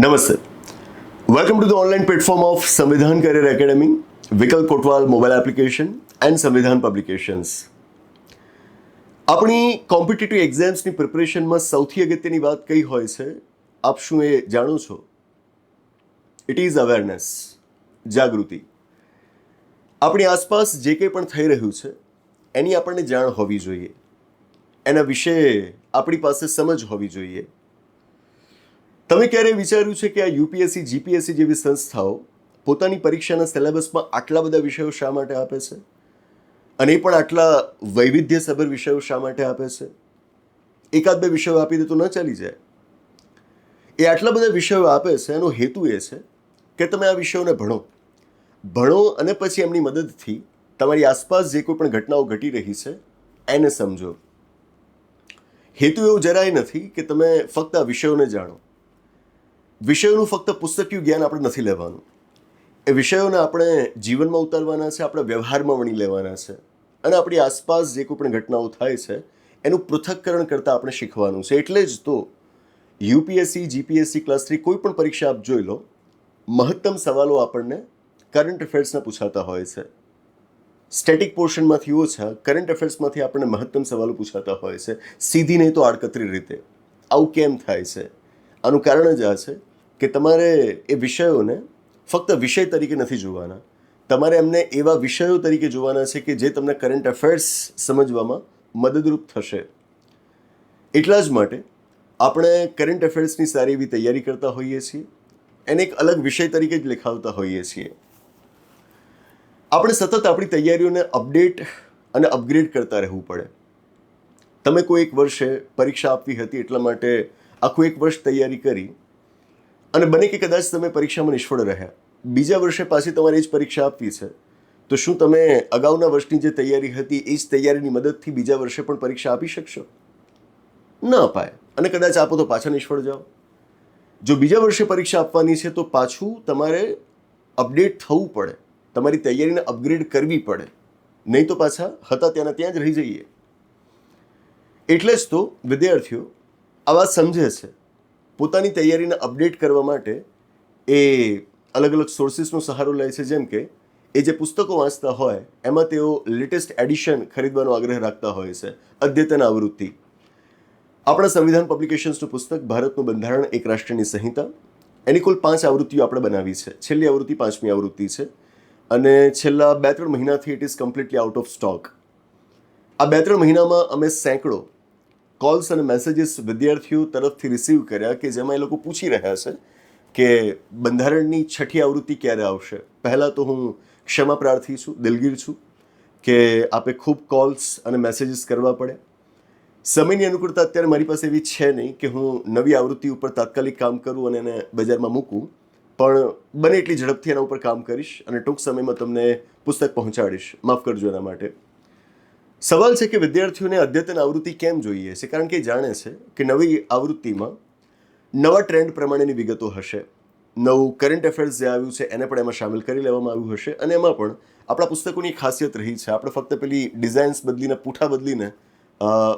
નમસ્તે. Welcome to the online platform of Samvidhan career academy Vikal Kotwal mobile application and Samvidhan publications આપણી competitive એક્ઝામ્સની પ્રિપરેશનમાં સૌથી અગત્યની વાત કઈ હોય છે, આપ શું એ જાણો છો? ઇટ ઇઝ અવેરનેસ જાગૃતિ. આપણી આસપાસ જે કંઈ પણ થઈ રહ્યું છે, એની આપણને જાણ હોવી જોઈએ. એના વિશે આપણી પાસે સમજ હોવી જોઈએ. તમે ક્યારે વિચાર્યું છે કે આ યુપીએસસી, જીપીએસસી જેવી સંસ્થાઓ પોતાની પરીક્ષાના સિલેબસમાં આટલા બધા વિષયો શા માટે આપે છે? અને એ પણ આટલા વૈવિધ્યસભર વિષયો શા માટે આપે છે? એકાદ બે વિષયો આપી દે તો ન ચાલી જાય. એ આટલા બધા વિષયો આપે છે, એનો હેતુ એ છે કે તમે આ વિષયોને ભણો. ભણો અને પછી એમની મદદથી તમારી આસપાસ જે કોઈ પણ ઘટનાઓ ઘટી રહી છે, એને સમજો. હેતુ એવું જરાય નથી કે તમે ફક્ત આ વિષયોને જાણો. વિષયોનું ફક્ત પુસ્તકીય જ્ઞાન આપણે નથી લેવાનું. એ વિષયોને આપણે જીવનમાં ઉતારવાના છે, આપણે વ્યવહારમાં વણી લેવાના છે. અને આપણી આસપાસ જે કોઈ પણ ઘટનાઓ થાય છે, એનું પૃથક્કરણ કરતાં આપણે શીખવાનું છે. એટલે જ તો યુપીએસસી, જીપીએસસી, ક્લાસ થ્રી કોઈ પણ પરીક્ષા આપ જોઈ લો, મહત્તમ સવાલો આપણને કરંટ અફેર્સના પૂછાતા હોય છે. સ્ટેટિક પોર્શનમાંથી ઓછા કરંટ અફેર્સમાંથી આપણને મહત્તમ સવાલો પૂછાતા હોય છે. સીધી નહીં તો આડકતરી રીતે. આવું કેમ થાય છે? આનું કારણ જ આ છે કે તમારે એ વિષયોને ફક્ત વિષય તરીકે નથી જોવાના. તમારે એમને એવા વિષયો તરીકે જોવાના છે કે જે તમને કરંટ અફેર્સ સમજવામાં મદદરૂપ થશે. એટલા જ માટે આપણે કરંટ અફેર્સની સારી એવી તૈયારી કરતા હોઈએ છીએ. એને એક અલગ વિષય તરીકે જ લેખાવતા હોઈએ છીએ. આપણે સતત આપણી તૈયારીઓને અપડેટ અને અપગ્રેડ કરતા રહેવું પડે. તમે કોઈ એક વર્ષે પરીક્ષા આપવી હતી એટલા માટે આખું એક વર્ષ તૈયારી કરી અને બને કે કદાચ તમે પરીક્ષામાં નિષ્ફળ રહ્યા. બીજા વર્ષે પાછી તમારે એ જ પરીક્ષા આપવી છે. તો શું તમે અગાઉના વર્ષની જે તૈયારી હતી, એ જ તૈયારીની મદદથી બીજા વર્ષે પણ પરીક્ષા આપી શકશો? ન અપાય. અને કદાચ આપો તો પાછા નિષ્ફળ જાઓ. જો બીજા વર્ષે પરીક્ષા આપવાની છે, તો પાછું તમારે અપડેટ થવું પડે. તમારી તૈયારીને અપગ્રેડ કરવી પડે. નહીં તો પાછા હતા ત્યાંના ત્યાં જ રહી જઈએ. એટલે જ તો, વિદ્યાર્થીઓ આ વાત સમજે છે. પોતાની તૈયારીને અપડેટ કરવા માટે એ અલગ અલગ સોર્સિસનો સહારો લે છે. જેમ કે એ જે પુસ્તકો વાંચતા હોય, એમાં તેઓ લેટેસ્ટ એડિશન ખરીદવાનો આગ્રહ રાખતા હોય છે. અદ્યતન આવૃત્તિ. આપણા સંવિધાન પબ્લિકેશન્સનું પુસ્તક ભારતનું બંધારણ એક રાષ્ટ્રની સંહિતા. એની કુલ પાંચ આવૃત્તિઓ આપણે બનાવી છે. છેલ્લી આવૃત્તિ પાંચમી આવૃત્તિ છે. અને છેલ્લા બે ત્રણ મહિનાથી it is completely out of stock આ બે ત્રણ મહિનામાં અમે સેંકડો કોલ્સ અને મેસેજીસ વિદ્યાર્થીઓ તરફથી રિસીવ કર્યા કે જેમાં એ લોકો પૂછી રહ્યા છે કે બંધારણની છઠ્ઠી આવૃત્તિ ક્યારે આવશે? પહેલાં તો હું ક્ષમા પ્રાર્થી છું, દિલગીર છું કે આપે ખૂબ કોલ્સ અને મેસેજીસ કરવા પડે. સમયની અનુકૂળતા અત્યારે મારી પાસે એવી છે નહીં કે હું નવી આવૃત્તિ ઉપર તાત્કાલિક કામ કરું અને એને બજારમાં મૂકું, પણ બને એટલી ઝડપથી એના ઉપર કામ કરીશ અને ટૂંક સમયમાં તમને પુસ્તક પહોંચાડીશ. માફ કરજો એના માટે. સવાલ છે કે વિદ્યાર્થીઓને અદ્યતન આવૃત્તિ કેમ જોઈએ છે? કારણ કે જાણે છે કે નવી આવૃત્તિમાં નવા ટ્રેન્ડ પ્રમાણેની વિગતો હશે. નવું કરંટ અફેર્સ જે આવ્યું છે, એને પણ એમાં સામેલ કરી લેવામાં આવ્યું હશે અને એમાં પણ આપણા પુસ્તકોની ખાસિયત રહી છે. આપણે ફક્ત પેલી ડિઝાઇન્સ બદલીને, પૂઠા બદલીને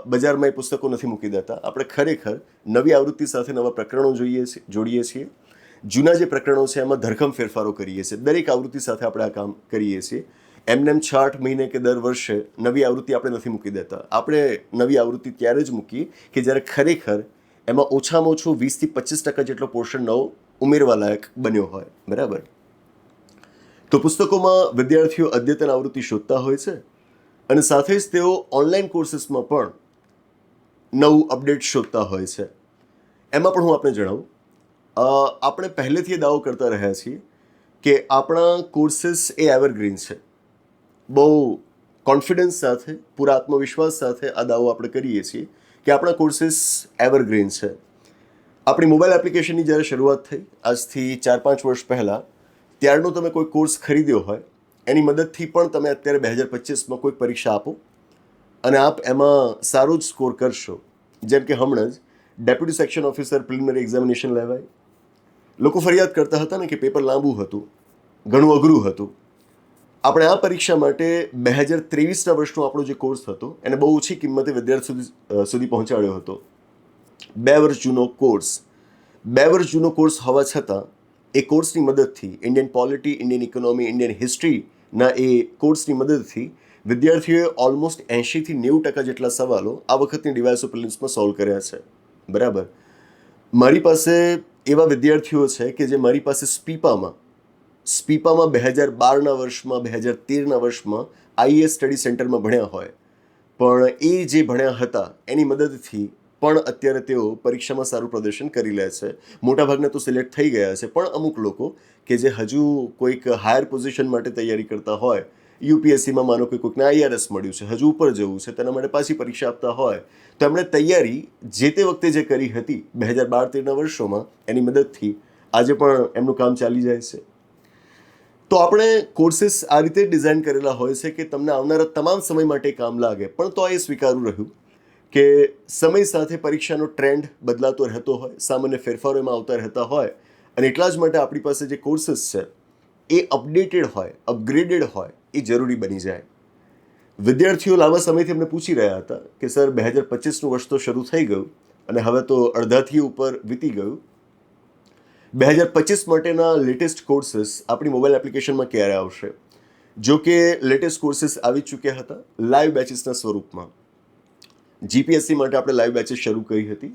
બજારમાં એ પુસ્તકો નથી મૂકી દેતા. આપણે ખરેખર નવી આવૃત્તિ સાથે નવા પ્રકરણો જોઈએ છીએ જોડીએ છીએ. જૂના જે પ્રકરણો છે, એમાં ધરખમ ફેરફારો કરીએ છીએ. દરેક આવૃત્તિ સાથે આપણે આ કામ કરીએ છીએ. એમને એમ છ આઠ મહિને કે દર વર્ષે નવી આવૃત્તિ આપણે નથી મૂકી દેતા. આપણે નવી આવૃત્તિ ત્યારે જ મૂકીએ કે જ્યારે ખરેખર એમાં ઓછામાં ઓછું વીસથી પચીસ ટકા જેટલો પોર્શન નવો ઉમેરવા લાયક બન્યો હોય. બરાબર? તો પુસ્તકોમાં વિદ્યાર્થીઓ અદ્યતન આવૃત્તિ શોધતા હોય છે અને સાથે જ તેઓ ઓનલાઈન કોર્સીસમાં પણ નવું અપડેટ શોધતા હોય છે. એમાં પણ હું આપને જણાવું. આપણે પહેલેથી દાવો કરતા રહ્યા છીએ કે આપણા કોર્સીસ એ એવરગ્રીન છે. બહુ કોન્ફિડન્સ સાથે, પૂરા આત્મવિશ્વાસ સાથે આ દાવો આપણે કરીએ છીએ કે આપણા કોર્સીસ એવરગ્રીન છે. આપણી મોબાઈલ એપ્લિકેશનની જ્યારે શરૂઆત થઈ, આજથી ચાર પાંચ વર્ષ પહેલાં, ત્યારનો તમે કોઈ કોર્સ ખરીદ્યો હોય, એની મદદથી પણ તમે અત્યારે બે હજાર પચીસમાં કોઈક પરીક્ષા આપો અને આપ એમાં સારો જ સ્કોર કરશો. જેમ કે હમણાં જ deputy section officer preliminary examination લેવાય. લોકો ફરિયાદ કરતા હતા ને કે પેપર લાંબુ હતું, ઘણું અઘરું હતું. આપણે આ પરીક્ષા માટે બે હજાર ત્રેવીસના વર્ષનો આપણો જે કોર્સ હતો, એને બહુ ઓછી કિંમતે વિદ્યાર્થી સુધી પહોંચાડ્યો હતો. બે વર્ષ જૂનો કોર્સ બે વર્ષ જૂનો કોર્સ હોવા છતાં એ કોર્સની મદદથી Indian polity Indian economy Indian હિસ્ટ્રીના એ કોર્સની મદદથી વિદ્યાર્થીઓએ ઓલમોસ્ટ એંશીથી નેવું ટકા જેટલા સવાલો આ વખતની ડિવાઇસ પ્રિલિમ્સમાં સોલ્વ કર્યા છે. બરાબર? મારી પાસે એવા વિદ્યાર્થીઓ છે કે જે મારી પાસે સ્પીપામાં સ્પીપામાં બે હજાર બારના વર્ષમાં, બે હજાર તેરના વર્ષમાં આઈએસ સ્ટડી સેન્ટરમાં ભણ્યા હોય. પણ એ જે ભણ્યા હતા, એની મદદથી પણ અત્યારે તેઓ પરીક્ષામાં સારું પ્રદર્શન કરી લે છે. મોટાભાગના તો સિલેક્ટ થઈ ગયા છે, પણ અમુક લોકો કે જે હજુ કોઈક હાયર પોઝિશન માટે તૈયારી કરતા હોય, યુપીએસસીમાં માનો કે કોઈકને આઈઆરએસ મળ્યું છે, હજુ ઉપર જવું છે, તેના માટે પાછી પરીક્ષા આપતા હોય, તો એમણે તૈયારી જે તે વખતે જે કરી હતી, બે હજાર બાર તેરના વર્ષોમાં, એની મદદથી આજે પણ એમનું કામ ચાલી જાય છે. તો આપણે કોર્સિસ આ રીતે ડિઝાઇન કરેલા હોય છે કે તમને આવનારા તમામ સમય માટે કામ લાગે. પણ તો આ એ સ્વીકારવું રહ્યું કે સમય સાથે પરીક્ષાનો ટ્રેન્ડ બદલાતો રહેતો હોય, સામાન્ય ફેરફારો એમાં આવતા રહેતા હોય અને એટલા જ માટે આપણી પાસે જે કોર્સિસ છે, એ અપડેટેડ હોય અપગ્રેડેડ હોય, એ જરૂરી બની જાય. વિદ્યાર્થીઓ લાંબા સમયથી અમને પૂછી રહ્યા હતા કે, સર, બે હજાર પચીસનું વર્ષ તો શરૂ થઈ ગયું અને હવે તો અડધાથી ઉપર વીતી ગયું. બે હજાર પચીસ માટેના લેટેસ્ટ કોર્સીસ આપણી મોબાઈલ એપ્લિકેશનમાં ક્યારે આવશે? જો કે લેટેસ્ટ કોર્સીસ આવી ચૂક્યા હતા લાઈવ બેચીસના સ્વરૂપમાં. જીપીએસસી માટે આપણે લાઈવ બેચીસ શરૂ કરી હતી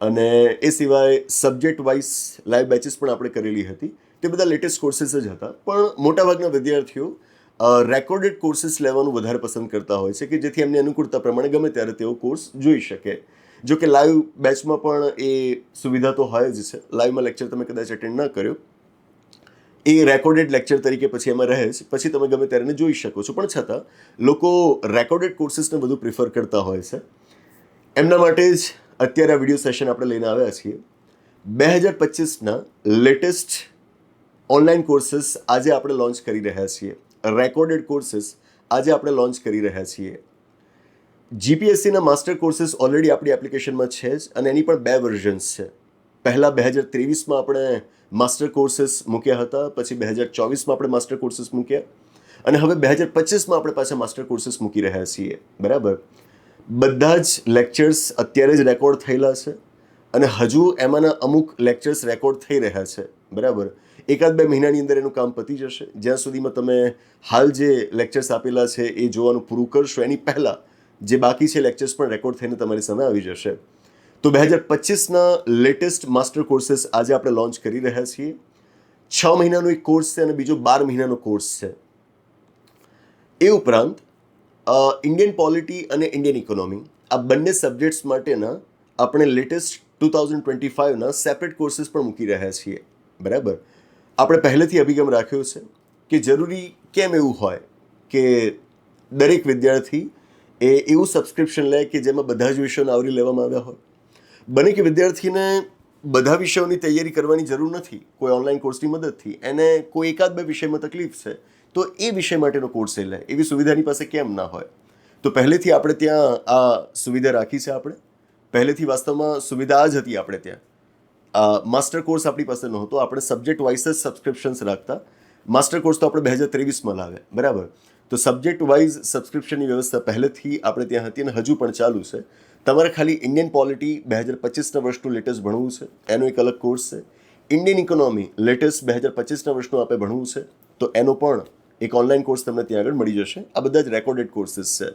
અને એ સિવાય સબ્જેક્ટ વાઇઝ લાઈવ બેચીસ પણ આપણે કરેલી હતી. તે બધા લેટેસ્ટ કોર્સીસ જ હતા. પણ મોટાભાગના વિદ્યાર્થીઓ રેકોર્ડેડ કોર્સીસ લેવાનું વધારે પસંદ કરતા હોય છે કે જેથી એમની અનુકૂળતા પ્રમાણે ગમે ત્યારે તેઓ કોર્સ જોઈ શકે. જો કે લાઈવ બેચમાં પણ એ સુવિધા તો હોય જ છે. લાઈવમાં લેક્ચર તમે કદાચ એટેન્ડ ન કર્યો. એ રેકોર્ડેડ લેક્ચર તરીકે પછી એમાં રહે છે. પછી તમે ગમે ત્યારે જોઈ શકો છો. પણ છતાં, લોકો રેકોર્ડેડ કોર્સીસને બધું પ્રિફર કરતા હોય છે. એમના માટે જ અત્યારે આ વીડિયો સેશન આપણે લઈને આવ્યા છીએ. બે હજાર પચીસના લેટેસ્ટ ઓનલાઈન કોર્સીસ આજે આપણે લોન્ચ કરી રહ્યા છીએ. રેકોર્ડેડ કોર્સીસ આજે આપણે લોન્ચ કરી રહ્યા છીએ. જીપીએસસીના માસ્ટર કોર્સીસ ઓલરેડી આપણી એપ્લિકેશનમાં છે જ અને એની પણ બે વર્ઝન્સ છે. પહેલાં બે હજાર ત્રેવીસમાં આપણે માસ્ટર કોર્સીસ મૂક્યા હતા, પછી બે હજાર ચોવીસમાં આપણે માસ્ટર કોર્સિસ મૂક્યા અને હવે બે હજાર પચીસમાં આપણે પાછા માસ્ટર કોર્સીસ મૂકી રહ્યા છીએ. બરાબર? બધા જ લેક્ચર્સ અત્યારે જ રેકોર્ડ થયેલા છે અને હજુ એમાંના અમુક લેક્ચર્સ રેકોર્ડ થઈ રહ્યા છે. બરાબર? એકાદ બે મહિનાની અંદર એનું કામ પતી જશે. જ્યાં સુધીમાં તમે હાલ જે લેક્ચર્સ આપેલા છે એ જોવાનું પૂરું કરશો. એની પહેલાં જે બાકી છે લેક્ચર્સ પણ રેકોર્ડ થઈને તમારી સામે આવી જશે. તો બે હજાર પચીસના લેટેસ્ટ માસ્ટર કોર્સીસ આજે આપણે લોન્ચ કરી રહ્યા છીએ. છ મહિનાનો એક કોર્સ છે અને બીજો બાર મહિનાનો કોર્સ છે. એ ઉપરાંત ઇન્ડિયન પોલિટી અને ઇન્ડિયન ઇકોનોમી આ બંને સબ્જેક્ટ્સ માટેના આપણે લેટેસ્ટ ટુ થાઉઝન્ડ ટ્વેન્ટી ફાઇવના સેપરેટ કોર્સીસ પણ મૂકી રહ્યા છીએ. બરાબર? આપણે પહેલેથી અભિગમ રાખ્યો છે કે જરૂરી કેમ એવું હોય કે દરેક વિદ્યાર્થી એ એવું સબસ્ક્રિપ્શન લે કે જેમાં બધા જ વિષયોને આવરી લેવામાં આવ્યા હોય. બને કે વિદ્યાર્થીને બધા વિષયોની તૈયારી કરવાની જરૂર નથી, કોઈ ઓનલાઈન કોર્સની મદદથી, એને કોઈ એકાદ બે વિષયમાં તકલીફ છે, તો એ વિષય માટેનો કોર્સ એ લે. એવી સુવિધાની પાસે કેમ ના હોય? તો પહેલેથી આપણે ત્યાં આ સુવિધા રાખી છે આપણે. પહેલેથી વાસ્તવમાં સુવિધા જ હતી આપણે ત્યાં. માસ્ટર કોર્સ આપણી પાસે નહોતો. આપણે સબ્જેક્ટ વાઇઝ જ સબસ્ક્રિપ્શન્સ રાખતા. માસ્ટર કોર્સ તો આપણે બે હજાર ત્રેવીસમાં લાવ્યા. બરાબર? તો સબ્જેક્ટ વાઇઝ સબસ્ક્રિપ્શનની વ્યવસ્થા પહેલેથી આપણે ત્યાં હતી અને હજુ પણ ચાલુ છે. તમારે ખાલી ઇન્ડિયન પોલિટી બે હજાર પચીસના વર્ષનું લેટેસ્ટ ભણવું છે. એનો એક અલગ કોર્સ છે. ઇન્ડિયન ઇકોનોમી લેટેસ્ટ બે હજાર પચીસના વર્ષનું આપણે ભણવું છે. તો એનો પણ એક ઓનલાઈન કોર્સ તમને ત્યાં આગળ મળી જશે. આ બધા જ રેકોર્ડેડ કોર્સીસ છે.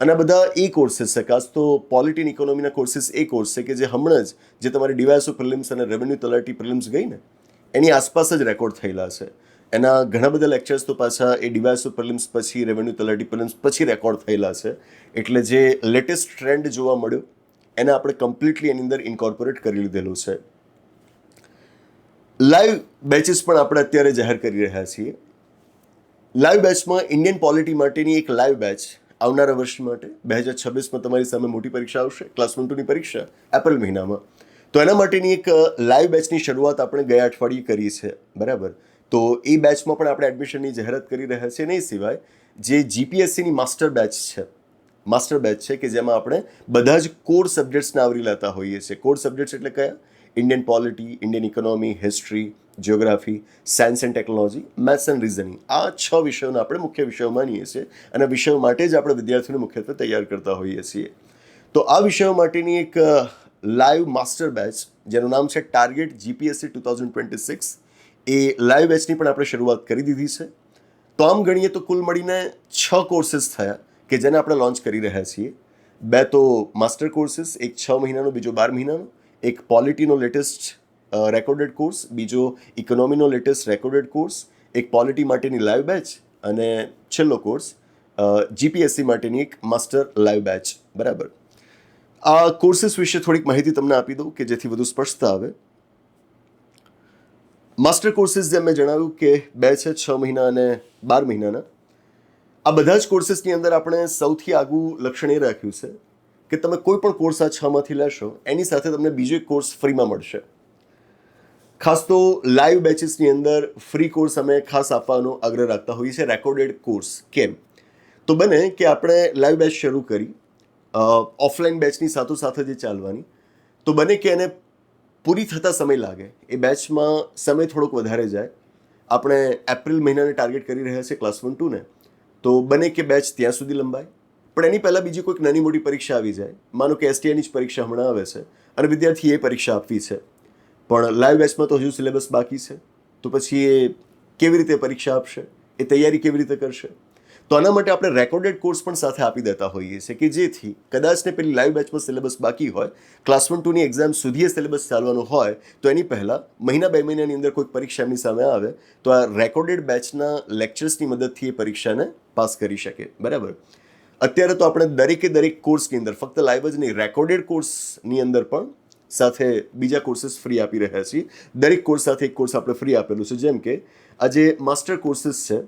અને આ બધા એ કોર્સીસ છે. ખાસ તો પોલિટીન ઇકોનોમીના કોર્સીસ એ કોર્સ છે કે જે હમણાં જ જે તમારી ડીવાયસો પ્રિલિમ્સ અને રેવન્યુ તલાટી પ્રિલિમ્સ ગઈ ને, એની આસપાસ જ રેકોર્ડ થયેલા છે. એના ઘણા બધા લેક્ચર્સ તો પાછા એ ડિવાઇસ પ્રિલિમ્સ પછી રેવન્યુ તલાટી પ્રિલિમ્સ પછી રેકોર્ડ થયેલા છે. એટલે જે લેટેસ્ટ ટ્રેન્ડ જોવા મળ્યો, એને આપણે કમ્પ્લીટલી એની અંદર ઇન્કોર્પોરેટ કરી લીધેલું છે. લાઈવ બેચીસ પણ આપણે અત્યારે જાહેર કરી રહ્યા છીએ. લાઈવ બેચમાં ઇન્ડિયન પોલિટી માટેની એક લાઈવ બેચ આવનારા વર્ષ માટે, બે હજાર છવ્વીસમાં તમારી સામે મોટી પરીક્ષા આવશે ક્લાસ વન ટુની પરીક્ષા એપ્રિલ મહિનામાં. તો એના માટેની એક લાઈવ બેચની શરૂઆત આપણે ગયા અઠવાડિયે કરી છે. બરાબર? તો એ બેચમાં પણ આપણે એડમિશનની જાહેરાત કરી રહ્યા છીએ. નહીં સિવાય જે જીપીએસસીની માસ્ટર બેચ છે માસ્ટર બેચ છે કે જેમાં આપણે બધા જ કોર સબ્જેક્ટ્સને આવરી લેતા હોઈએ છીએ. કોર સબ્જેક્ટ્સ એટલે કયા? Indian polity Indian economy history geography science and technology maths and reasoning આ છ વિષયોને આપણે મુખ્ય વિષયો માનીએ છીએ અને વિષયો માટે જ આપણે વિદ્યાર્થીઓને મુખ્યત્વે તૈયાર કરતા હોઈએ છીએ. તો આ વિષયો માટેની એક લાઈવ માસ્ટર બેચ જેનું નામ છે target GPSC two thousand twenty six એ લાઈવ બેચની પણ આપણે શરૂઆત કરી દીધી છે. તો આમ ગણીએ તો કુલ મળીને છ કોર્સીસ થયા કે જેને આપણે લોન્ચ કરી રહ્યા છીએ. બે તો માસ્ટર કોર્સીસ એક છ મહિનાનો, બીજો બાર મહિનાનો, એક પોલિટીનો લેટેસ્ટ રેકોર્ડેડ કોર્સ બીજો ઇકોનોમીનો લેટેસ્ટ રેકોર્ડેડ કોર્સ એક પોલિટી માટેની લાઈવ બેચ અને છેલ્લો કોર્સ જીપીએસસી માટેની એક માસ્ટર લાઈવ બેચ બરાબર? આ કોર્સિસ વિશે થોડીક માહિતી તમને આપી દઉં કે જેથી વધુ સ્પષ્ટતા આવે. માસ્ટર કોર્સિસ જેમ મેં જણાવ્યું કે બે છે, છ મહિના અને બાર મહિનાના. આ બધા જ કોર્સિસની અંદર આપણે સૌથી આગું લક્ષણ એ રાખ્યું છે કે તમે કોઈ પણ કોર્સ આ છમાંથી લેશો, એની સાથે તમને બીજો કોર્સ ફ્રીમાં મળશે. ખાસ તો લાઈવ બેચીસની અંદર ફ્રી કોર્સ અમે ખાસ આપવાનો આગ્રહ રાખતા હોઈએ છીએ, રેકોર્ડેડ કોર્સ, કેમ? તો બને કે આપણે લાઈવ બેચ શરૂ કરી ઓફલાઈન બેચની સાથોસાથ જે ચાલવાની. તો બને કે એને પૂરી થતા સમય લાગે. એ બેચમાં સમય થોડોક વધારે જાય. આપણે એપ્રિલ મહિનાને ટાર્ગેટ કરી રહ્યા છીએ ક્લાસ વન ટુને તો બને કે બેચ ત્યાં સુધી લંબાય. પણ એની પહેલાં બીજી કોઈક નાની મોટી પરીક્ષા આવી જાય. માનો કે એસટીઆઈની જ પરીક્ષા હમણાં આવે છે. અને વિદ્યાર્થી એ પરીક્ષા આપવી છે. પણ લાઈવ બેચમાં તો હજુ સિલેબસ બાકી છે. તો પછી એ કેવી રીતે પરીક્ષા આપશે? એ તૈયારી કેવી રીતે કરશે? તો આના માટે આપણે રેકોર્ડેડ કોર્સ પણ સાથે આપી દેતા હોઈએ છીએ કે જેથી કદાચને પેલી લાઈવ બેચમાં સિલેબસ બાકી હોય ક્લાસ વન ટુની એક્ઝામ સુધી એ સિલેબસ ચાલવાનો હોય, તો એની પહેલાં મહિના બે મહિનાની અંદર કોઈ પરીક્ષા એમની સામે આવે, તો આ રેકોર્ડેડ બેચના લેક્ચર્સની મદદથી એ પરીક્ષાને પાસ કરી શકે. બરાબર? અત્યારે તો આપણે દરેકે દરેક કોર્સની અંદર, ફક્ત લાઈવ જ નહીં રેકોર્ડેડ કોર્સની અંદર પણ સાથે બીજા કોર્સીસ ફ્રી આપી રહ્યા છીએ. દરેક કોર્સ સાથે એક કોર્સ આપણે ફ્રી આપેલું છે, જેમ કે આ જે માસ્ટર કોર્સીસ છે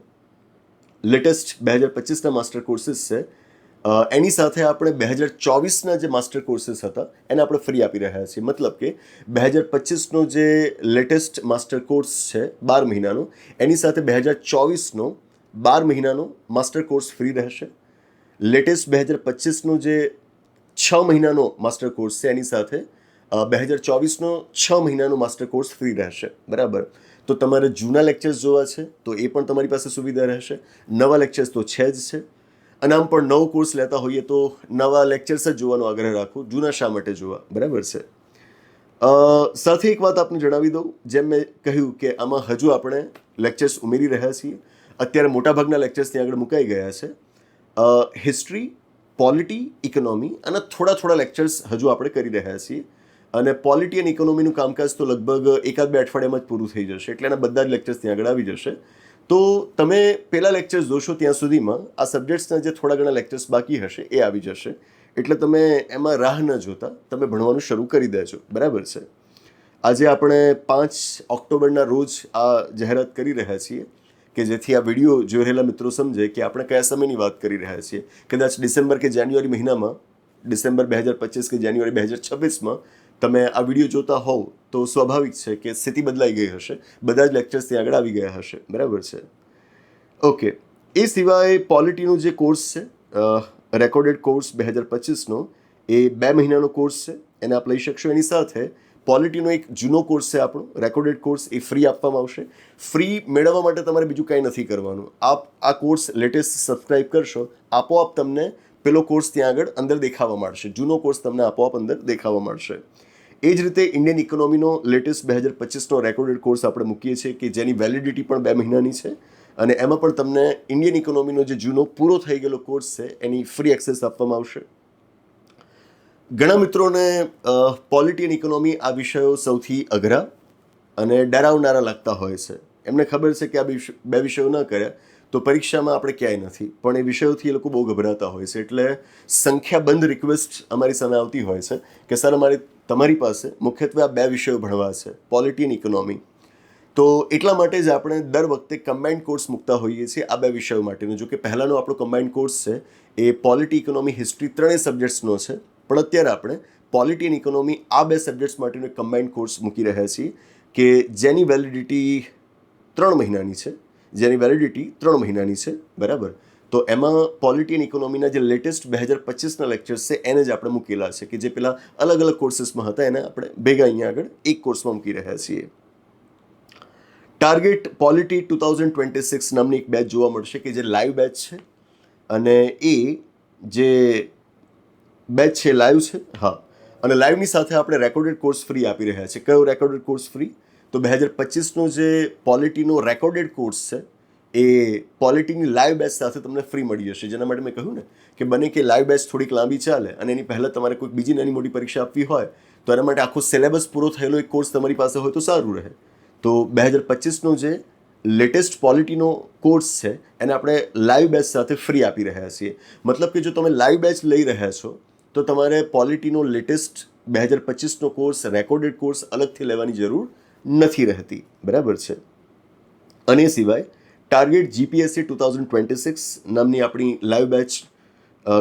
લેટેસ્ટ બે હજાર પચીસના માસ્ટર કોર્સિસ છે. એની સાથે આપણે બે હજાર ચોવીસના જે માસ્ટર કોર્સીસ હતા, એને આપણે ફ્રી આપી રહ્યા છીએ. મતલબ કે બે હજાર પચીસનો જે લેટેસ્ટ માસ્ટર કોર્સ છે, બાર મહિનાનો, એની સાથે બે હજાર ચોવીસનો, બાર મહિનાનો માસ્ટર કોર્સ ફ્રી રહેશે. લેટેસ્ટ બે હજાર પચીસનો જે છ મહિનાનો માસ્ટર કોર્સ છે, એની સાથે બે હજાર ચોવીસનો છ મહિનાનો માસ્ટર કોર્સ ફ્રી રહેશે. બરાબર? તો તમારે જૂના લેક્ચર્સ જોવા છે, તો એ પણ તમારી પાસે સુવિધા રહેશે. નવા લેક્ચર્સ તો છે જ છે. અને આમ પણ નવો કોર્સ લેતા હોઈએ તો નવા લેક્ચર્સ જ જોવાનો આગ્રહ રાખો. જૂના શા માટે જોવા? બરાબર છે. સાથે એક વાત આપને જણાવી દઉં. જેમ મેં કહ્યું કે આમાં હજુ આપણે લેક્ચર્સ ઉમેરી રહ્યા છીએ. અત્યારે મોટાભાગના લેક્ચર્સ ત્યાં આગળ મુકાઈ ગયા છે. હિસ્ટ્રી પોલિટી ઇકોનોમી અને થોડા થોડા લેક્ચર્સ હજુ આપણે કરી રહ્યા છીએ. અને પોલિટી અને ઇકોનોમીનું કામકાજ તો લગભગ એકાદ બે અઠવાડિયામાં જ પૂરું થઈ જશે, એટલે એના બધા જ લેક્ચર્સ ત્યાં આગળ આવી જશે. તો તમે પહેલા લેક્ચર્સ જોશો ત્યાં સુધીમાં, આ સબ્જેક્ટ્સના જે થોડા ઘણા લેક્ચર્સ બાકી હશે, એ આવી જશે. એટલે તમે એમાં રાહ ન જોતા, તમે ભણવાનું શરૂ કરી દેજો, બરાબર છે? આજે આપણે પાંચ ઓક્ટોબરના રોજ આ જાહેરાત કરી રહ્યા છીએ કે જેથી આ વીડિયો જોઈ રહેલા મિત્રો સમજે કે આપણે કયા સમયની વાત કરી રહ્યા છીએ. કદાચ ડિસેમ્બર કે જાન્યુઆરી મહિનામાં, ડિસેમ્બર બે હજાર પચીસ કે જાન્યુઆરી બે હજાર છવ્વીસમાં તમે આ વીડિયો જોતા હોવ તો સ્વાભાવિક છે કે સ્થિતિ બદલાઈ ગઈ હશે. બધા જ લેક્ચર્સ ત્યાં આગળ આવી ગયા હશે. બરાબર છે? ઓકે. એ સિવાય પોલિટીનો જે કોર્સ છે રેકોર્ડેડ કોર્સ બે હજાર પચીસનો, એ બે મહિનાનો કોર્સ છે. એને આપ લઈ શકશો. એની સાથે પોલિટીનો એક જૂનો કોર્સ છે આપણો. રેકોર્ડેડ કોર્સ એ ફ્રી આપવામાં આવશે. ફ્રી મેળવવા માટે તમારે બીજું કાંઈ નથી કરવાનું. આપ આ કોર્સ લેટેસ્ટ સબસ્ક્રાઇબ કરશો, આપોઆપ તમને પેલો કોર્સ ત્યાં આગળ અંદર દેખાવા મળશે જૂનો કોર્સ તમને આપોઆપ અંદર દેખાવા મળશે એ જ રીતે ઇન્ડિયન ઇકોનોમીનો લેટેસ્ટ બે હજાર પચીસનો રેકોર્ડેડ કોર્સ આપણે મૂકીએ છીએ કે જેની વેલિડિટી પણ બે મહિનાની છે. અને એમાં પણ તમને ઇન્ડિયન ઇકોનોમીનો જે જૂનો પૂરો થઈ ગયેલો કોર્સ છે, એની ફ્રી એક્સેસ આપવામાં આવશે. ઘણા મિત્રોને પોલિટી એન્ડ ઇકોનોમી આ વિષયો સૌથી અઘરા અને ડરાવનારા લાગતા હોય છે. એમને ખબર છે કે આ બે વિષયો ન કર્યા. તો પરીક્ષામાં આપણે ક્યાંય નથી. પણ એ વિષયોથી એ લોકો બહુ ગભરાતા હોય છે. એટલે સંખ્યાબંધ રિક્વેસ્ટ અમારી સામે આવતી હોય છે કે, સર, અમારે તમારી પાસે મુખ્યત્વે આ બે વિષયો ભણવા છે પોલિટી અને ઇકોનોમી તો એટલા માટે જ આપણે દર વખતે કમ્બાઇન્ડ કોર્સ મૂકતા હોઈએ છીએ આ બે વિષયો માટેનો. જો કે પહેલાંનો આપણો કમ્બાઇન્ડ કોર્સ છે, એ પોલિટી ઇકોનોમી હિસ્ટ્રી ત્રણેય સબ્જેક્ટ્સનો છે. પણ અત્યારે આપણે પોલિટી અને ઇકોનોમી આ બે સબ્જેક્ટ્સ માટેનો કમ્બાઇન્ડ કોર્સ મૂકી રહ્યા છીએ કે જેની વેલિડિટી ત્રણ મહિનાની છે. જેની વેલિડિટી ત્રણ મહિનાની છે, બરાબર? તો એમાં પોલિટી અને ઇકોનોમીના જે લેટેસ્ટ બે હજાર પચીસના લેક્ચર્સ છે, એને જ આપણે મૂકેલા છે કે જે પેલા અલગ અલગ કોર્સીસમાં હતા, એને આપણે ભેગા અહીંયા આગળ એક કોર્સમાં મૂકી રહ્યા છીએ. Target polity two thousand twenty six નામની એક બેચ જોવા મળશે કે જે લાઈવ બેચ છે અને એ જે બેચ છે લાઈવ છે, હા. અને લાઈવની સાથે આપણે રેકોર્ડેડ કોર્સ ફ્રી આપી રહ્યા છે કયો રેકોર્ડેડ કોર્સ ફ્રી તો બે હજાર પચીસનો જે પોલિટીનો રેકોર્ડેડ કોર્સ છે, એ પોલિટીની લાઈવ બેચ સાથે તમને ફ્રી મળી જશે. જેના માટે મેં કહ્યું ને કે બને કે લાઈવ બેચ થોડીક લાંબી ચાલે અને એની પહેલાં તમારે કોઈક બીજી નાની મોટી પરીક્ષા આપવી હોય, તો એના માટે આખો સિલેબસ પૂરો થયેલો એક કોર્સ તમારી પાસે હોય તો સારું રહે. તો બે હજાર પચીસનો જે લેટેસ્ટ પોલિટીનો કોર્સ છે, એને આપણે લાઈવ બેચ સાથે ફ્રી આપી રહ્યા છીએ. મતલબ કે જો તમે લાઈવ બેચ લઈ રહ્યા છો, તો તમારે પોલિટીનો લેટેસ્ટ બે હજાર પચીસનો કોર્સ, રેકોર્ડેડ કોર્સ અલગથી લેવાની જરૂર નથી રહેતી. બરાબર છે? અને સિવાય target GPSC two thousand twenty six નામની આપણી લાઈવ બેચ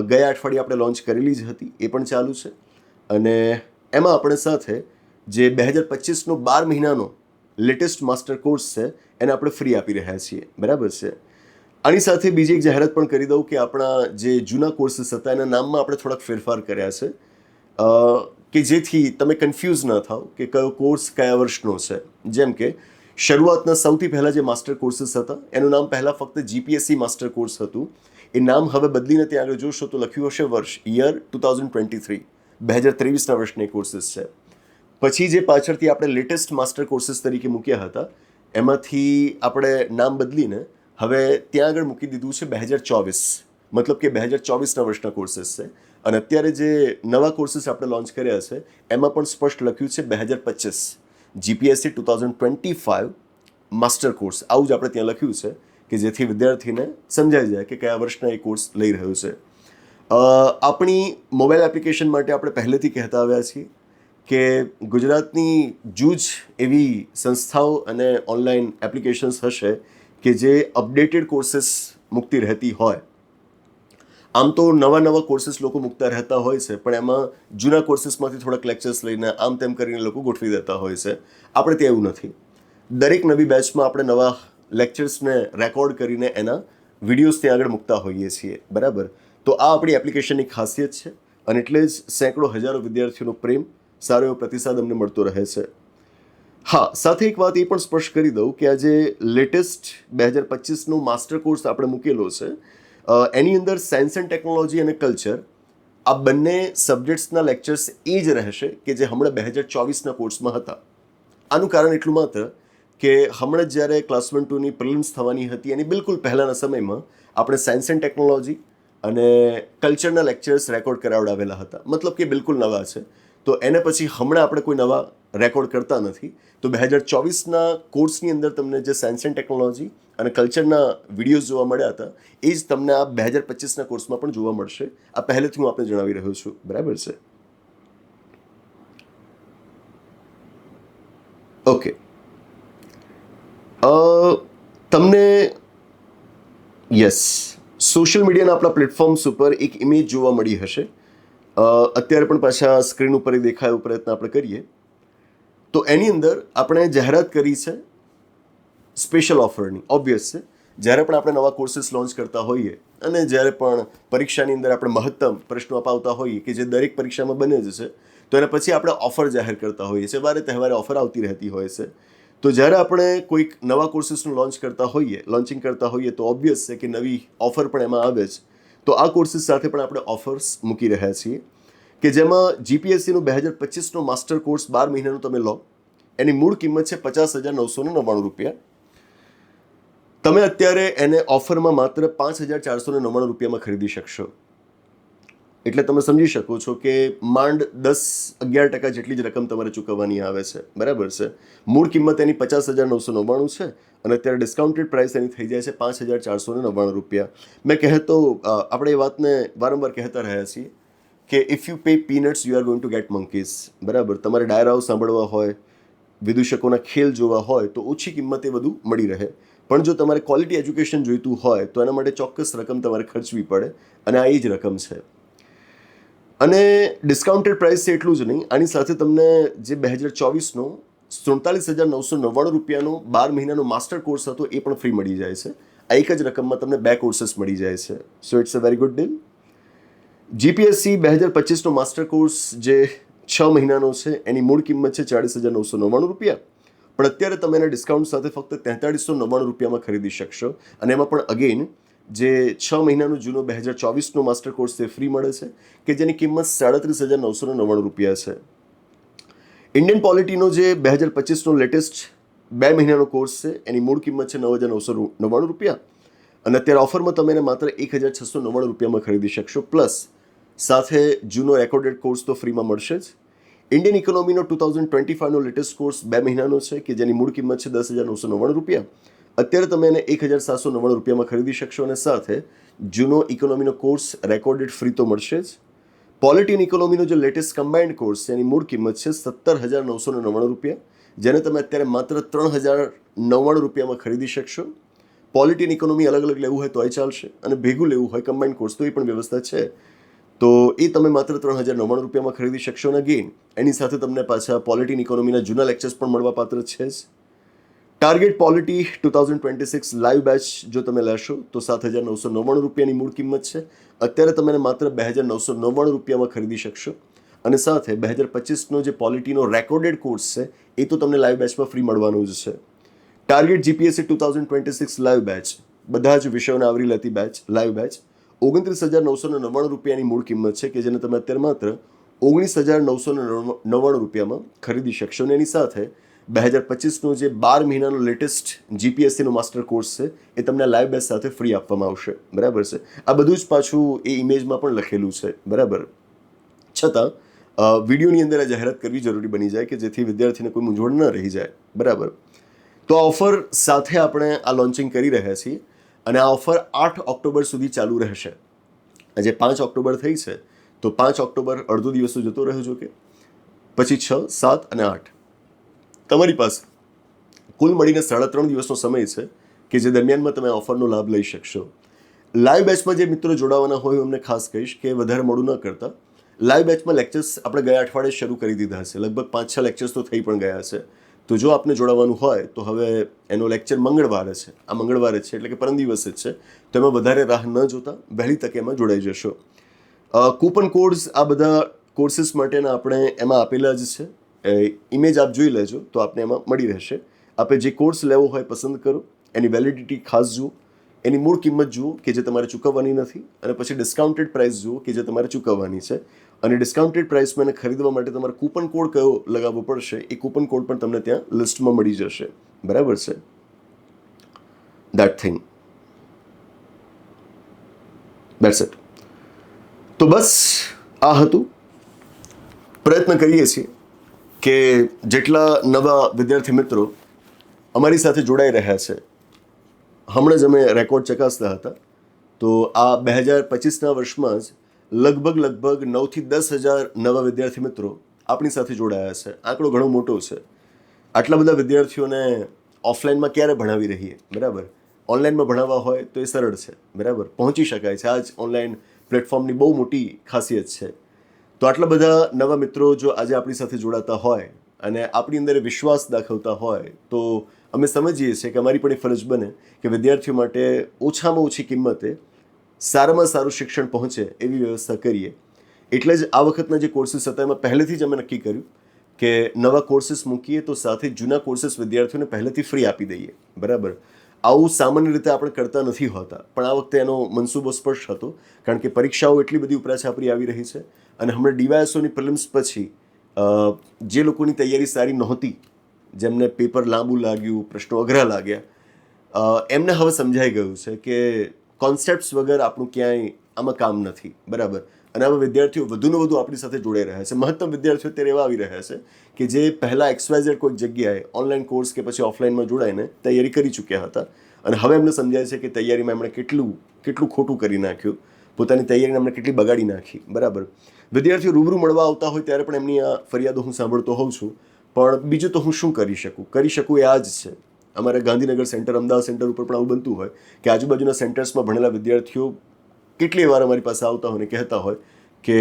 ગયા અઠવાડિયે આપણે લોન્ચ કરેલી જ હતી. એ પણ ચાલુ છે. અને એમાં આપણે સાથે જે બે હજાર પચીસનો બાર મહિનાનો લેટેસ્ટ માસ્ટર કોર્સ છે, એને આપણે ફ્રી આપી રહ્યા છીએ. બરાબર છે? આની સાથે બીજી એક જાહેરાત પણ કરી દઉં કે આપણા જે જૂના કોર્સીસ હતા, એના નામમાં આપણે થોડાક ફેરફાર કર્યા છે. કે જેથી તમે કન્ફ્યુઝ ન થાઓ કે કયો કોર્સ કયા વર્ષનો છે. જેમ કે, શરૂઆતના સૌથી પહેલાં જે માસ્ટર કોર્સીસ હતા, એનું નામ પહેલાં ફક્ત જીપીએસસી માસ્ટર કોર્સ હતું. એ નામ હવે બદલીને ત્યાં આગળ જોશો તો લખ્યું હશે વર્ષ year two thousand twenty three બે હજાર ત્રેવીસના વર્ષની કોર્સીસ છે. પછી જે પાછળથી આપણે લેટેસ્ટ માસ્ટર કોર્સીસ તરીકે મૂક્યા હતા, એમાંથી આપણે નામ બદલીને હવે ત્યાં આગળ મૂકી દીધું છે બે હજાર ચોવીસ. મતલબ કે બે હજાર ચોવીસના વર્ષના કોર્સીસ છે. અને અત્યારે જે નવા કોર્સીસ આપણે લોન્ચ કર્યા છે, એમાં પણ સ્પષ્ટ લખ્યું છે બે હજાર પચીસ GPSC two thousand twenty five master course. આવું જ આપણે ત્યાં લખ્યું છે કે જેથી વિદ્યાર્થીને સમજાઈ જાય કે કયા વર્ષના એ કોર્સ લઈ રહ્યો છે. આપણી મોબાઈલ એપ્લિકેશન માટે આપણે પહેલેથી કહેતા આવ્યા છીએ કે ગુજરાતની જૂજ એવી સંસ્થાઓ અને ઓનલાઈન એપ્લિકેશન્સ હશે કે જે અપડેટેડ કોર્સિસ મૂકતી રહેતી હોય. આમ તો નવા નવા કોર્સિસ લોકો મૂકતા રહેતા હોય છે, પણ એમાં જૂના કોર્સિસમાંથી થોડાક લેક્ચર્સ લઈને આમ તેમ કરીને લોકો ગોઠવી દેતા હોય છે. આપણે ત્યાં એવું નથી. દરેક નવી બેચમાં આપણે નવા લેક્ચર્સને રેકોર્ડ કરીને એના વિડીયોઝ ત્યાં આગળ મૂકતા હોઈએ છીએ, બરાબર? તો આ આપણી એપ્લિકેશનની ખાસિયત છે, અને એટલે જ સેંકડો હજારો વિદ્યાર્થીઓનો પ્રેમ, સારો એવો પ્રતિસાદ અમને મળતો રહે છે. હા, સાથે એક વાત એ પણ સ્પષ્ટ કરી દઉં કે આજે લેટેસ્ટ બે હજાર પચીસનો માસ્ટર કોર્સ આપણે મૂકેલો છે એની અંદર સાયન્સ એન્ડ ટેકનોલોજી અને કલ્ચર આ બંને સબ્જેક્ટ્સના લેક્ચર્સ એ જ રહેશે કે જે હમણાં બે હજાર ચોવીસના કોર્સમાં હતા. આનું કારણ એટલું માત્ર કે હમણાં જ્યારે ક્લાસ વન ટુની પ્રિલિમ્સ થવાની હતી, એની બિલકુલ પહેલાંના સમયમાં આપણે સાયન્સ એન્ડ ટેકનોલોજી અને કલ્ચરના લેક્ચર્સ રેકોર્ડ કરાવડાવેલા હતા. મતલબ કે બિલકુલ નવા છે. તો એને પછી હમણાં આપણે કોઈ નવા રેકોર્ડ કરતા નથી. તો બે હજાર ચોવીસના કોર્સની અંદર તમને જે સાયન્સ એન્ડ ટેકનોલોજી અને કલ્ચરના વિડીયોઝ જોવા મળ્યા હતા. એ જ તમને આ બે હજાર પચીસના કોર્સમાં પણ જોવા મળશે. આ પહેલેથી હું આપને જણાવી રહ્યો છું. બરાબર છે? ઓકે તમને યસ સોશિયલ મીડિયાના આપણા પ્લેટફોર્મ્સ ઉપર એક ઇમેજ જોવા મળી હશે. અત્યારે પણ પાછા સ્ક્રીન ઉપર દેખાયો પ્રયત્ન આપણે કરીએ. તો એની અંદર આપણે જાહેરાત કરી છે સ્પેશિયલ ઓફરની ઓબ્વિયસ છે. જ્યારે પણ આપણે નવા કોર્સીસ લોન્ચ કરતા હોઈએ અને જ્યારે પણ પરીક્ષાની અંદર આપણે મહત્તમ પ્રશ્નો અપાવતા હોઈએ કે જે દરેક પરીક્ષામાં બને જ છે, તો એના પછી આપણે ઓફર જાહેર કરતા હોઈએ છીએ, વારે તહેવારે ઓફર આવતી રહેતી હોય છે. તો જ્યારે આપણે કોઈક નવા કોર્સિસનું લોન્ચ કરતા હોઈએ લોન્ચિંગ કરતા હોઈએ, તો ઓબ્વિયસ છે કે નવી ઓફર પણ એમાં આવે જ. તો આ કોર્સિસ સાથે પણ આપણે ઓફર્સ મૂકી રહ્યા છીએ. કે જેમાં જીપીએસસીનું બે હજાર પચીસનો માસ્ટર કોર્સ બાર મહિનાનો તમે લો, એની મૂળ કિંમત છે પચાસ હજાર નવસો ને નવ્વાણું રૂપિયા. તમે અત્યારે એને ઓફરમાં માત્ર પાંચ હજાર ચારસો ને નવ્વાણું રૂપિયામાં ખરીદી શકશો. એટલે તમે સમજી શકો છો કે માંડ દસ અગિયાર ટકા જેટલી જ રકમ તમારે ચૂકવવાની આવે છે. બરાબર છે? મૂળ કિંમત એની પચાસ હજાર નવસો નવ્વાણું છે અને અત્યારે ડિસ્કાઉન્ટેડ પ્રાઇસ એની થઈ જાય છે પાંચ હજાર ચારસો ને નવ્વાણું રૂપિયા. મેં કહેતો આપણે એ વાતને વારંવાર કહેતા રહ્યા છીએ કે if you pay peanuts you are going to get monkeys બરાબર? તમારે ડાયરાઓ સાંભળવા હોય, વિદૂષકોના ખેલ જોવા હોય, તો ઓછી કિંમતે બધું મળી રહે. પણ જો તમારે ક્વોલિટી એજ્યુકેશન જોઈતું હોય, તો એના માટે ચોક્કસ રકમ તમારે ખર્ચવી પડે અને આ એ જ રકમ છે. અને ડિસ્કાઉન્ટેડ પ્રાઇસ છે એટલું જ નહીં, આની સાથે તમને જે બે હજાર ચોવીસનો સુડતાલીસ હજાર નવસો નવ્વાણું રૂપિયાનો બાર મહિનાનો માસ્ટર કોર્સ હતો, એ પણ ફ્રી મળી જાય છે. આ એક જ રકમમાં તમને બે કોર્સીસ મળી જાય છે. So it's a very good deal GPSC બે હજાર પચીસનો માસ્ટર કોર્સ જે છ મહિનાનો છે, એની મૂળ કિંમત છે ચાળીસ હજાર નવસો નવ્વાણું રૂપિયા. પણ અત્યારે તમે એના ડિસ્કાઉન્ટ સાથે ફક્ત તેતાળીસો નવ્વાણું રૂપિયામાં ખરીદી શકશો. અને એમાં પણ અગેન જે છ મહિનાનું જૂનો બે હજાર ચોવીસનો માસ્ટર કોર્સ તે ફ્રી મળે છે, કે જેની કિંમત સાડત્રીસ હજાર નવસો નવ્વાણું રૂપિયા છે. ઇન્ડિયન પોલિટીનો જે બે હજાર પચીસનો લેટેસ્ટ બે મહિનાનો કોર્સ છે, એની મૂળ કિંમત છે નવ હજાર નવસો નવ્વાણું રૂપિયા. અને અત્યારે ઓફરમાં તમે એને માત્ર એક હજાર છસો નવ્વાણું રૂપિયામાં ખરીદી શકશો. પ્લસ સાથે જૂનો રેકોર્ડેડ કોર્સ તો ફ્રીમાં મળશે જ. ઇન્ડિયન ઇકોનોમીનો ટુ થાઉઝન્ડ ટ્વેન્ટી ફાઇવનો લેટેસ્ટ કોર્સ બે મહિનાનો છે કે જેની મૂળ કિંમત છે દસ હજાર નવસો નવ્વાણું રૂપિયા. અત્યારે તમે એને એક હજાર સાતસો નવ્વાણું રૂપિયામાં ખરીદી શકશો અને સાથે જૂનો ઇકોનોમીનો કોર્સ રેકોર્ડેડ ફ્રી તો મળશે જ. પોલિટીન ઇકોનોમીનો જે લેટેસ્ટ કમ્બાઇન્ડ કોર્સ છે, એની મૂળ કિંમત છે સત્તર હજાર નવસો નવ્વાણું રૂપિયા. જેને તમે અત્યારે માત્ર ત્રણ હજાર નવ્વાણું રૂપિયામાં ખરીદી શકશો. પોલિટીન ઇકોનોમી અલગ અલગ લેવું હોય તોય ચાલશે અને ભેગું લેવું હોય કમ્બાઇન્ડ કોર્સ તો એ પણ વ્યવસ્થા છે. તો એ તમે માત્ર ત્રણ હજાર નવ્વાણું રૂપિયામાં ખરીદી શકશો અને અગેન એની સાથે તમને પાછા પોલિટીન ઇકોનોમીના જૂના લેક્ચર્સ પણ મળવા પાત્ર છે જ. Target polity two thousand twenty six live batch જો તમે લેશો, તો સાત હજાર નવસો નવ્વાણું રૂપિયાની મૂળ કિંમત છે. અત્યારે તમે માત્ર બે હજાર નવસો નવ્વાણું રૂપિયામાં ખરીદી શકશો. અને સાથે બે હજાર પચીસનો જે પોલિટીનો રેકોર્ડેડ કોર્સ છે, એ તો તમને લાઈવ બેચમાં ફ્રી મળવાનું જ છે. Target GPSC two thousand twenty six live batch બધા જ વિષયોને આવરી લેતી બેચ લાઈવ બેચ ઓગણત્રીસ હજાર નવસો નવ્વાણું રૂપિયાની મૂળ કિંમત છે કે જેને તમે અત્યારે માત્ર ઓગણીસ હજાર નવસો નવ્વાણું રૂપિયામાં ખરીદી શકશો અને એની સાથે બે હજાર પચીસનો જે બાર મહિનાનો લેટેસ્ટ જીપીએસસીનો માસ્ટર કોર્સ છે, એ તમને લાઈવ બેચ સાથે ફ્રી આપવામાં આવશે. બરાબર છે? આ બધું જ પાછું એ ઇમેજમાં પણ લખેલું છે. બરાબર? છતાં વિડીયોની અંદર આ જાહેરાત કરવી જરૂરી બની જાય કે જેથી વિદ્યાર્થીને કોઈ મૂંઝવણ ન રહી જાય. બરાબર? તો આ ઓફર સાથે આપણે આ લોન્ચિંગ કરી રહ્યા છીએ. અને આ ઓફર આઠ ઓક્ટોબર સુધી ચાલુ રહેશે. આજે પાંચ ઓક્ટોબર થઈ છે, તો પાંચ ઓક્ટોબર અડધો દિવસ જતો રહ્યો જો કે પછી છ, સાત અને આઠ. તમારી પાસે કુલ મળીને સાડા ત્રણ દિવસનો સમય છે કે જે દરમિયાનમાં તમે ઓફરનો લાભ લઈ શકશો. લાઈવ બેચમાં જે મિત્રો જોડાવાના હોય એમને ખાસ કહીશ કે વધારે મોડું ન કરતા. લાઈવ બેચમાં લેક્ચર્સ આપણે ગયા અઠવાડિયે શરૂ કરી દીધા છે. લગભગ પાંચ, છ લેક્ચર્સ તો થઈ પણ ગયા છે. તો જો આપને જોડાવાનું હોય, તો હવે એનો લેક્ચર મંગળવારે છે. આ મંગળવારે છે એટલે કે પરમ દિવસે જ છે. તો એમાં વધારે રાહ ન જોતા, વહેલી તકે એમાં જોડાઈ જશો. કૂપન કોડ્સ આ બધા કોર્સીસ માટેના આપણે એમાં આપેલા જ છે. ઇમેજ આપ જોઈ લેજો, તો આપને એમાં મળી રહેશે. આપે જે કોર્સ લેવો હોય પસંદ કરો, એની વેલિડિટી ખાસ જુઓ. એની મૂળ કિંમત જુઓ કે જે તમારે ચૂકવવાની નથી, અને પછી ડિસ્કાઉન્ટેડ પ્રાઇસ જુઓ કે જે તમારે ચૂકવવાની છે. અને ડિસ્કાઉન્ટેડ પ્રાઇસમાં એને ખરીદવા માટે તમારે કૂપન કોડ કયો લગાવવો પડશે, એ કૂપન કોડ પણ તમને ત્યાં લિસ્ટમાં મળી જશે. બરાબર છે? દેટ થિંગ દેટ્સ ઇટ તો બસ, આ હતું. પ્રયત્ન કરીએ છીએ કે જેટલા નવા વિદ્યાર્થી મિત્રો અમારી સાથે જોડાઈ રહ્યા છે. હમણાં જ અમે રેકોર્ડ ચકાસતા હતા. તો આ બે હજાર પચીસના વર્ષમાં જ લગભગ લગભગ નવથી દસ હજાર નવા વિદ્યાર્થી મિત્રો આપણી સાથે જોડાયા છે. આંકડો ઘણો મોટો છે. આટલા બધા વિદ્યાર્થીઓને ઓફલાઈનમાં ક્યારે ભણાવી રહીએ? બરાબર? ઓનલાઈનમાં ભણાવવા હોય તો એ સરળ છે. બરાબર? પહોંચી શકાય છે. આ જ ઓનલાઈન પ્લેટફોર્મની બહુ મોટી ખાસિયત છે. તો આટલા બધા નવા મિત્રો જો આજે આપણી સાથે જોડાતા હોય અને આપણી અંદર વિશ્વાસ દાખવતા હોય તો અમે સમજીએ છીએ કે અમારી પણ એ ફરજ બને કે વિદ્યાર્થીઓ માટે ઓછામાં ઓછી કિંમતે સારામાં સારું શિક્ષણ પહોંચે એવી વ્યવસ્થા કરીએ. એટલે જ આ વખતના જે કોર્સીસ હતા, એમાં પહેલેથી જ અમે નક્કી કર્યું કે નવા કોર્સીસ મૂકીએ તો સાથે જૂના કોર્સીસ વિદ્યાર્થીઓને પહેલેથી ફ્રી આપી દઈએ. બરાબર? આવું સામાન્ય રીતે આપણે કરતા નથી હોતા. પણ આ વખતે એનો મનસૂબો સ્પષ્ટ હતો, કારણ કે પરીક્ષાઓ એટલી બધી ઉપરાછાપરી આવી રહી છે અને હમણાં ડીવાયએસઓની પ્રિલિમ્સ પછી જે લોકોની તૈયારી સારી નહોતી, જેમને પેપર લાંબુ લાગ્યું, પ્રશ્નો અઘરા લાગ્યા એમને હવે સમજાઈ ગયું છે કે કોન્સેપ્ટ્સ વગર આપણું ક્યાંય આમાં કામ નથી. બરાબર? અને આમાં વિદ્યાર્થીઓ વધુને વધુ આપણી સાથે જોડાઈ રહ્યા છે. મહત્તમ વિદ્યાર્થીઓ અત્યારે એવા આવી રહ્યા છે કે જે પહેલાં એક્સવાઇઝેડ કોઈક જગ્યાએ ઓનલાઈન કોર્સ કે પછી ઓફલાઈનમાં જોડાઈને તૈયારી કરી ચૂક્યા હતા. અને હવે એમને સમજાય છે કે તૈયારીમાં એમણે કેટલું કેટલું ખોટું કરી નાખ્યું. પોતાની તૈયારીને એમણે કેટલી બગાડી નાખી. બરાબર? વિદ્યાર્થીઓ રૂબરૂ મળવા આવતા હોય ત્યારે પણ એમની આ ફરિયાદો હું સાંભળતો હોઉં છું. પણ બીજું તો હું શું કરી શકું? કરી શકું એ આ જ છે. અમારે ગાંધીનગર સેન્ટર, અમદાવાદ સેન્ટર ઉપર પણ આવું બનતું હોય કે આજુબાજુના સેન્ટર્સમાં ભણેલા વિદ્યાર્થીઓ કેટલી વાર અમારી પાસે આવતા હોય ને કહેતા હોય કે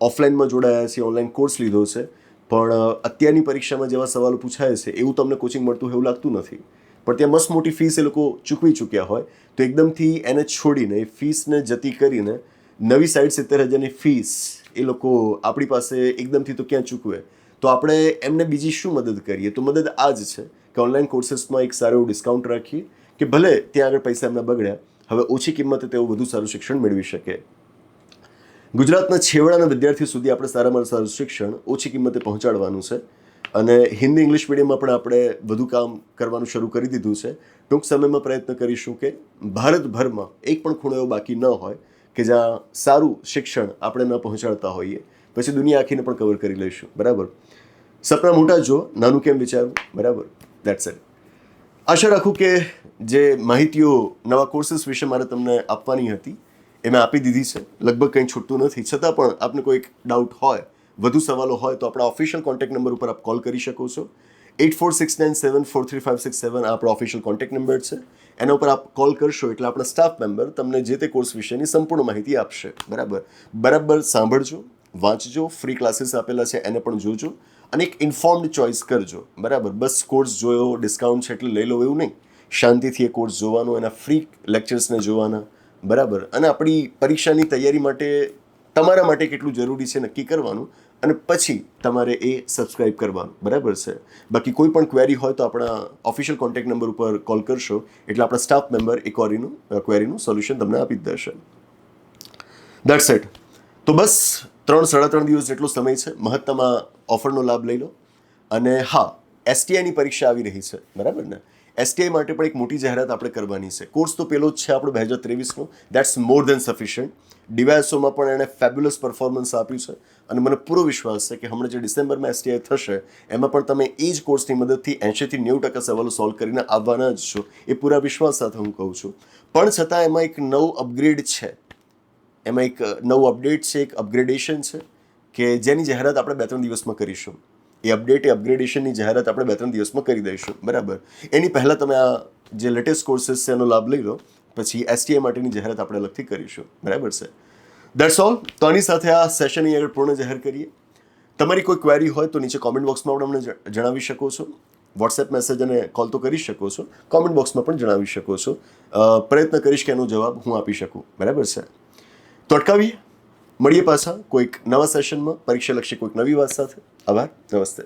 ઓફલાઈનમાં જોડાયા છે, ઓનલાઈન કોર્સ લીધો છે, પણ અત્યારની પરીક્ષામાં જેવા સવાલો પૂછાય છે, એવું તમને કોચિંગ મળતું એવું લાગતું નથી. પણ ત્યાં મસ્ત મોટી ફીસ એ લોકો ચૂકવી ચૂક્યા હોય, તો એકદમથી એને છોડીને એ ફીસને જતી કરીને નવી સાઈડ સિત્તેર હજારની ફીસ એ લોકો આપણી પાસે એકદમથી તો ક્યાં ચૂકવે? તો આપણે એમને બીજી શું મદદ કરીએ? તો મદદ આ જ છે. કે ઓનલાઈન કોર્સીસમાં એક સારું ડિસ્કાઉન્ટ રાખીએ કે ભલે ત્યાં આગળ પૈસા એમના બગડ્યા, હવે ઓછી કિંમતે તેઓ વધુ સારું શિક્ષણ મેળવી શકે. ગુજરાતના છેવાડાના વિદ્યાર્થીઓ સુધી આપણે સારામાં સારું શિક્ષણ ઓછી કિંમતે પહોંચાડવાનું છે અને હિન્દી ઇંગ્લિશ મીડિયમમાં પણ આપણે વધુ કામ કરવાનું શરૂ કરી દીધું છે. ટૂંક સમયમાં પ્રયત્ન કરીશું કે ભારતભરમાં એક પણ ખૂણો એવો બાકી ન હોય કે જ્યાં સારું શિક્ષણ આપણે ન પહોંચાડતા હોઈએ. પછી દુનિયા આખીને પણ કવર કરી લઈશું. બરાબર? સપના મોટા જો, નાનું કેમ વિચારવું? બરાબર? દેટ્સ ઇટ આશા રાખું કે જે માહિતીઓ, નવા કોર્સીસ વિશે મારે તમને આપવાની હતી, એ મેં આપી દીધી છે. લગભગ કંઈ છૂટતું નથી. છતાં પણ આપને કોઈક ડાઉટ હોય, વધુ સવાલો હોય, તો આપણા ઓફિશિયલ કોન્ટેક્ટ નંબર ઉપર આપ કોલ કરી શકો છો. Eight four six nine seven four three five six seven આપણો ઓફિશિયલ કોન્ટેક્ટ નંબર છે. એના ઉપર આપ કોલ કરશો એટલે આપણા સ્ટાફ મેમ્બર તમને જે તે કોર્સ વિશેની સંપૂર્ણ માહિતી આપશે. બરાબર? બરાબર સાંભળજો, વાંચજો ફ્રી ક્લાસીસ આપેલા છે, એને પણ જોજો. અને એક ઇન્ફોર્મ્ડ ચોઇસ કરજો. બરાબર? બસ કોર્સ જોયો ડિસ્કાઉન્ટ છે એટલે લઈ લો એવું નહીં. શાંતિથી એ કોર્સ જોવાનો, એના ફ્રી લેક્ચર્સને જોવાના. બરાબર? અને આપણી પરીક્ષાની તૈયારી માટે, તમારા માટે કેટલું જરૂરી છે નક્કી કરવાનું. અને પછી તમારે એ સબસ્ક્રાઇબ કરવાનું. બરાબર છે? બાકી કોઈ પણ ક્વેરી હોય તો આપણા ઓફિશિયલ કોન્ટેક્ટ નંબર ઉપર કોલ કરશો. એટલે આપણા સ્ટાફ મેમ્બર એ ક્વેરીનું ક્વેરીનું સોલ્યુશન તમને આપી જ દેશે. દેટ્સ ઇટ તો બસ ત્રણ, સાડા ત્રણ દિવસ જેટલો સમય છે. મહત્તમ આ ઓફરનો લાભ લઈ લો. અને હા એસટીઆઈની પરીક્ષા આવી રહી છે. બરાબર ને? એસટીઆઈ માટે પણ એક મોટી જાહેરાત આપણે કરવાની છે. કોર્સ તો પેલો જ છે આપણો બે હજાર ત્રેવીસનો દેટ્સ મોર દેન સફિશિયન્ટ ડીવાયસોમાં પણ એણે ફેબ્યુલસ પરફોર્મન્સ આપ્યું છે. અને મને પૂરો વિશ્વાસ છે કે હમણાં જે ડિસેમ્બરમાં એસટીઆઈ થશે, એમાં પણ તમે એ જ કોર્સની મદદથી એંશીથી નેવું ટકા સવાલો સોલ્વ કરીને આવવાના જ છો. એ પૂરા વિશ્વાસ સાથે હું કહું છું. પણ છતાં એમાં એક નવું અપગ્રેડ છે. એમાં એક નવું અપડેટ છે, એક અપગ્રેડેશન છે, કે જેની જાહેરાત આપણે બે ત્રણ દિવસમાં કરીશું. એ અપડેટ, એ અપગ્રેડેશનની જાહેરાત આપણે બે ત્રણ દિવસમાં કરી દઈશું. બરાબર? એની પહેલાં તમે આ જે લેટેસ્ટ કોર્સીસ છે એનો લાભ લઈ લો, પછી એસટીએ માટેની જાહેરાત આપણે અલગથી કરીશું. બરાબર છે? દેટ્સ ઓલ તો આની સાથે આ સેશન અહીં આગળ પૂર્ણ જાહેર કરીએ. તમારી કોઈ ક્વેરી હોય તો નીચે કોમેન્ટ બોક્સમાં પણ અમને જણાવી શકો છો. વોટ્સએપ મેસેજ અને કોલ તો કરી શકો છો. કોમેન્ટ બોક્સમાં પણ જણાવી શકો છો. પ્રયત્ન કરીશ કે એનો જવાબ હું આપી શકું. બરાબર છે? તો અટકાવીએ મળીએ પાછા કોઈક નવા સેશનમાં પરીક્ષાલક્ષી કોઈક નવી વાત સાથે. આભાર. નમસ્તે.